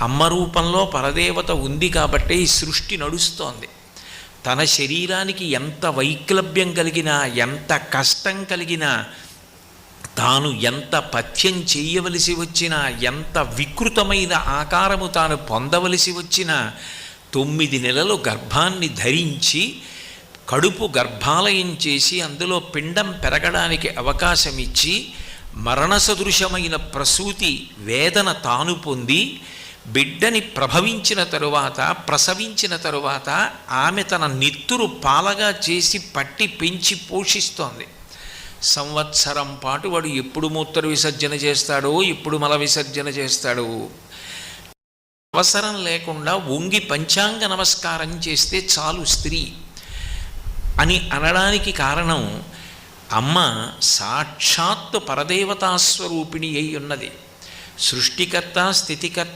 అమ్మ రూపంలో పరదేవత ఉంది కాబట్టి ఈ సృష్టి నడుస్తోంది. తన శరీరానికి ఎంత వైక్లభ్యం కలిగినా ఎంత కష్టం కలిగినా తాను ఎంత పథ్యం చేయవలసి వచ్చినా ఎంత వికృతమైన ఆకారము తాను పొందవలసి వచ్చినా తొమ్మిది నెలలు గర్భాన్ని ధరించి కడుపు గర్భాలయం చేసి అందులో పిండం పెరగడానికి అవకాశం ఇచ్చి మరణ సదృశమైన ప్రసూతి వేదన తాను పొంది బిడ్డని ప్రభవించిన తరువాత ప్రసవించిన తరువాత ఆమె తన నెత్తురు పాలగా చేసి పట్టి పెంచి పోషిస్తోంది. సంవత్సరం పాటు వాడు ఎప్పుడు మూత్ర విసర్జన చేస్తాడో ఎప్పుడు మల విసర్జన చేస్తాడో. అవసరం లేకుండా వంగి పంచాంగ నమస్కారం చేస్తే చాలు స్త్రీ. అని అనడానికి కారణం అమ్మ సాక్షాత్తు పరదేవతాస్వరూపిణి అయి ఉన్నది. సృష్టికర్త స్థితికర్త